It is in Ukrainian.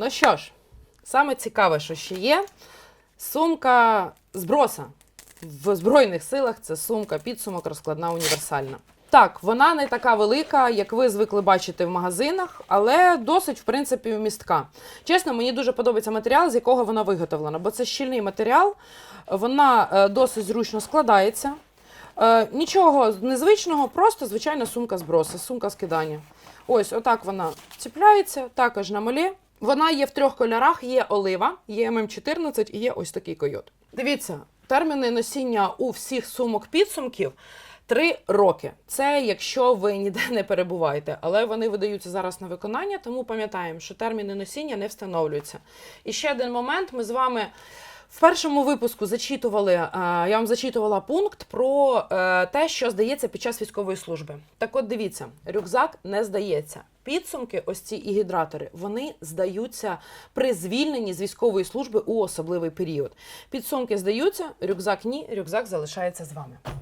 Ну що ж, саме цікаве, що ще є, сумка зброса. В Збройних силах це сумка підсумок розкладна універсальна. Так, вона не така велика, як ви звикли бачити в магазинах, але досить, в принципі, вмістка. Чесно, мені дуже подобається матеріал, з якого вона виготовлена, бо це щільний матеріал, вона е, досить зручно складається. Е, нічого незвичного, просто звичайна сумка зброса, сумка скидання. Ось, отак вона ціпляється, також на молі. Вона є в трьох кольорах: є олива, є ММ14 і є ось такий койот. Дивіться, терміни носіння у всіх сумок підсумків. Три роки. Це якщо ви ніде не перебуваєте, але вони видаються зараз на виконання, тому пам'ятаємо, що терміни носіння не встановлюються. І ще один момент: ми з вами в першому випуску зачитували, е, я вам зачитувала пункт про е, те, що здається під час військової служби. Так от дивіться, рюкзак не здається. Підсумки, ось ці і гідратори, вони здаються при звільненні з військової служби у особливий період. Підсумки здаються, рюкзак ні, рюкзак залишається з вами.